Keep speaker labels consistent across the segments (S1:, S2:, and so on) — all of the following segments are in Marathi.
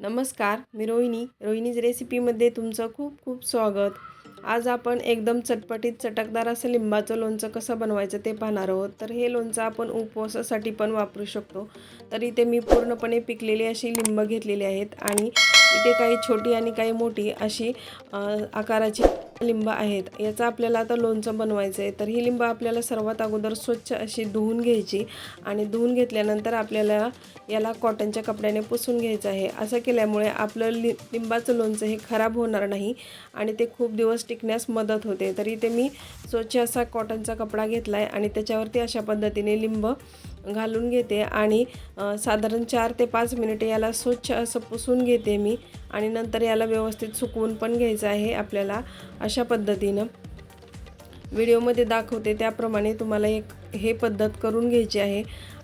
S1: नमस्कार मी रोहिणी. रोहिणीज रेसिपीमध्ये तुमचं खूप खूप स्वागत. आज आपण एकदम चटपटीत चटकदार असं लिंबाचं लोणचं कसं बनवायचं ते पाहणार आहोत. तर हे लोणचं आपण उपवासासाठी पण वापरू शकतो. तर इथे मी पूर्णपणे पिकलेली अशी लिंब घेतलेली आहेत आणि इथे काही छोटी आणि काही मोठी अशी आकाराची लिंब आहेत याचं आपल्याला आता लोणचं बनवायचं आहे तर ही लिंब आपल्याला सर्वात अगोदर स्वच्छ अशी धुवून घ्यायची आणि धुवून घेतल्यानंतर आपल्याला याला कॉटनच्या कपड्याने पुसून घ्यायचं आहे. असं केल्यामुळे आपलं लि लिंबाचं लोणचं हे खराब होणार नाही आणि ते खूप दिवस टिकण्यास मदत होते. तर इथे मी स्वच्छ असा कॉटनचा कपडा घेतला आहे आणि त्याच्यावरती अशा पद्धतीने लिंब घालून घेते आणि साधारण चार ते पाच मिनिटे याला स्वच्छ असं पुसून घेते मी आणि नंतर याला व्यवस्थित सुकवून पण घ्यायचं आहे आपल्याला अशा पद्धतीनं. व्हिडिओमध्ये दाखवते त्याप्रमाणे तुम्हाला एक हे पद्धत करून घ्यायची आहे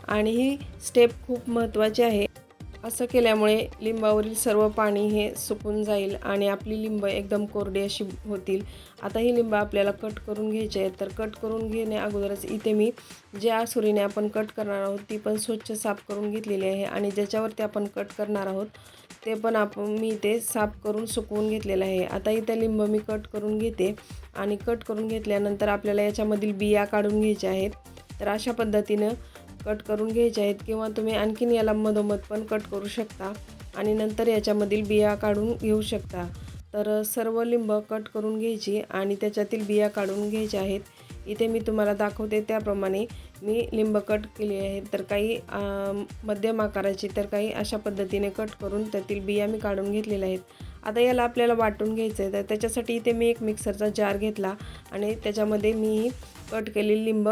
S1: आणि ही स्टेप खूप महत्त्वाची आहे. असं केल्यामुळे लिंबावरील सर्व पाणी हे सुकून जाईल आणि आपली लिंब एकदम कोरडी अशी होतील. आता ही लिंब आपल्याला कट करून घ्यायची आहे. तर कट करून घेण्या अगोदरच इथे मी ज्या सुरीने आपण कट करणार आहोत ती पण स्वच्छ साफ करून घेतलेली आहे आणि ज्याच्यावरती आपण कट करणार आहोत ते पण आपण मी ते साफ करून सुकवून घेतलेलं आहे. आता इथे लिंब मी कट करून घेते आणि कट करून घेतल्यानंतर आपल्याला याच्यामधील बिया काढून घ्यायच्या आहेत. तर अशा पद्धतीनं कट करून घ्यायचे आहेत किंवा तुम्ही आणखीन याला मधोमध पण कट करू शकता आणि नंतर याच्यामधील बिया काढून घेऊ शकता. तर सर्व लिंब कट करून घ्यायची आणि त्याच्यातील बिया काढून घ्यायच्या आहेत. इथे मी तुम्हाला दाखवते त्याप्रमाणे मी लिंब कट केली आहेत. तर काही मध्यम आकाराची तर काही अशा पद्धतीने कट करून त्यातील बिया मी काढून घेतलेल्या आहेत. आता याला आपल्याला वाटून घ्यायचं आहे. तर त्याच्यासाठी इथे मी एक मिक्सरचा जार घेतला आणि त्याच्यामध्ये मी कट केलेली लिंब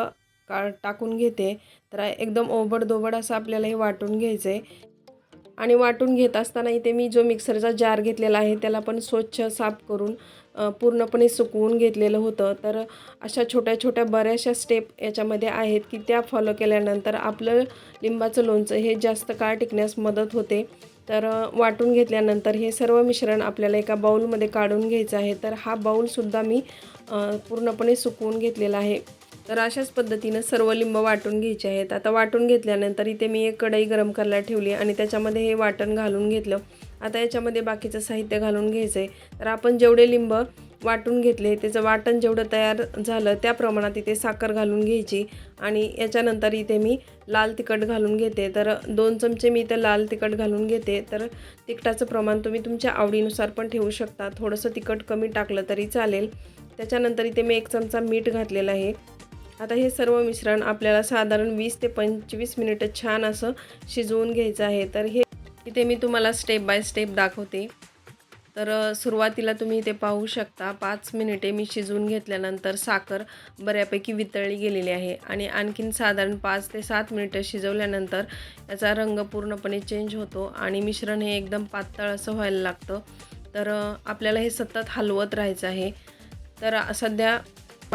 S1: का टाकून घेते तर एकदम ओबडदोबड असं आपल्याला हे वाटून घ्यायचं आहे आणि वाटून घेत असताना इथे मी जो मिक्सरचा जार घेतलेला आहे त्याला पण स्वच्छ साफ करून पूर्णपणे सुकवून घेतलेलं होतं. तर अशा छोट्या छोट्या बऱ्याचशा स्टेप याच्यामध्ये आहेत की त्या फॉलो केल्यानंतर आपलं लिंबाचं लोणचं हे जास्त काळ टिकण्यास मदत होते. तर वाटून घेतल्यानंतर हे सर्व मिश्रण आपल्याला एका बाऊलमध्ये काढून घ्यायचं आहे. तर हा बाऊलसुद्धा मी पूर्णपणे सुकवून घेतलेला आहे. तर अशाच पद्धतीनं सर्व लिंब वाटून घ्यायचे आहेत. आता वाटून घेतल्यानंतर इथे मी एक कढई गरम करायला ठेवली आणि त्याच्यामध्ये हे वाटण घालून घेतलं. आता याच्यामध्ये बाकीचं साहित्य घालून घ्यायचं आहे तर आपण जेवढे लिंब वाटून घेतले त्याचं वाटण जेवढं तयार झालं त्या प्रमाणात इथे साखर घालून घ्यायची. आणि याच्यानंतर इथे मी लाल तिखट घालून घेते. तर दोन चमचे मी इथं लाल तिखट घालून घेते. तर तिखटाचं प्रमाण तुम्ही तुमच्या आवडीनुसार पण ठेवू शकता. थोडंसं तिखट कमी टाकलं तरी चालेल. त्याच्यानंतर इथे मी एक चमचा मीठ घातलेला आहे. आता हे सर्व मिश्रण आपल्याला साधारण वीस ते पंचवीस मिनिटं छान असं शिजवून घ्यायचं आहे. तर हे इथे मी तुम्हाला स्टेप बाय स्टेप दाखवते. तर सुरुवातीला तुम्ही इथे पाहू शकता पाच मिनिटे मी शिजवून घेतल्यानंतर साखर बऱ्यापैकी वितळली गेलेली आहे. आणि आणखीन साधारण पाच ते सात मिनिटं शिजवल्यानंतर याचा रंग पूर्णपणे चेंज होतो आणि मिश्रण हे एकदम पातळ असं व्हायला लागतं. तर आपल्याला हे सतत हलवत राहायचं आहे. तर सध्या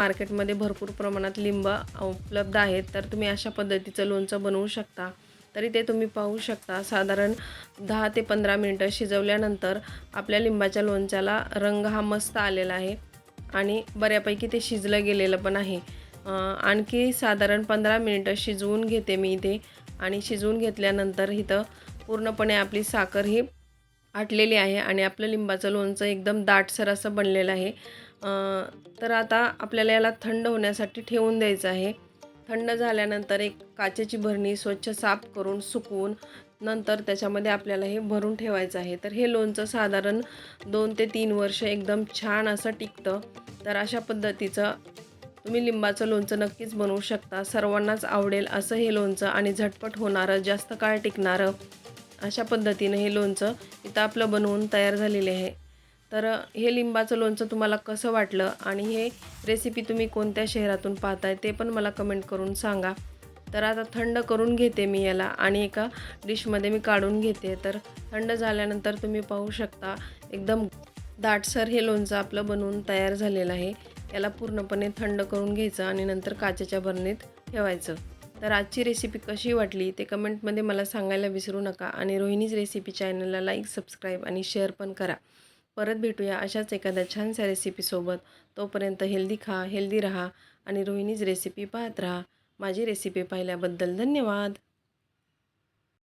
S1: मार्केटमध्ये भरपूर प्रमाणात लिंब उपलब्ध आहेत तर तुम्ही अशा पद्धतीचं लोणचं बनवू शकता. तरी ते तुम्ही पाहू शकता. साधारण दहा ते पंधरा मिनटं शिजवल्यानंतर आपल्या लिंबाच्या लोणच्याला रंग हा मस्त आलेला आहे आणि बऱ्यापैकी ते शिजलं गेलेलं पण आहे. आणखी साधारण पंधरा मिनटं शिजवून घेते मी इथे आणि शिजवून घेतल्यानंतर इथं पूर्णपणे आपली साखर ही आटलेली आहे आणि आपलं लिंबाचं लोणचं एकदम दाटसर असं बनलेलं आहे. तर आता आपल्याला याला थंड होण्यासाठी ठेवून द्यायचं आहे. थंड झाल्यानंतर एक काचेची भरणी स्वच्छ साफ करून सुकवून नंतर त्याच्यामध्ये आपल्याला हे भरून ठेवायचं आहे. तर हे लोणचं साधारण दोन ते तीन वर्ष एकदम छान असं टिकतं. तर अशा पद्धतीचं तुम्ही लिंबाचं लोणचं नक्कीच बनवू शकता. सर्वांनाच आवडेल असं हे लोणचं आणि झटपट होणारं जास्त काळ टिकणारं अशा पद्धतीनं हे लोणचं इथं आपलं बनवून तयार झालेले आहे. तर हे लिंबाचं लोणचं तुम्हाला कसं वाटलं आणि हे रेसिपी तुम्ही कोणत्या शहरातून पाहताय ते पण मला कमेंट करून सांगा. तर आता थंड करून घेते मी याला आणि एका डिशमध्ये मी काढून घेते. तर थंड झाल्यानंतर तुम्ही पाहू शकता एकदम दाटसर हे लोणचं आपलं बनवून तयार झालेलं आहे. याला पूर्णपणे थंड करून घ्यायचं आणि नंतर काचेच्या भरणीत ठेवायचं. तर आजची रेसिपी कशी वाटली ते कमेंटमध्ये मला सांगायला विसरू नका आणि रोहिणीज रेसिपी चॅनलला लाईक सबस्क्राईब आणि शेअर पण करा. परत भेटूया अशाच एखाद्या छानशा रेसिपीसोबत तोपर्यंत हेल्दी खा हेल्दी राहा आणि रोहिणीज रेसिपी पाहत राहा. माझी रेसिपी पाहिल्याबद्दल धन्यवाद.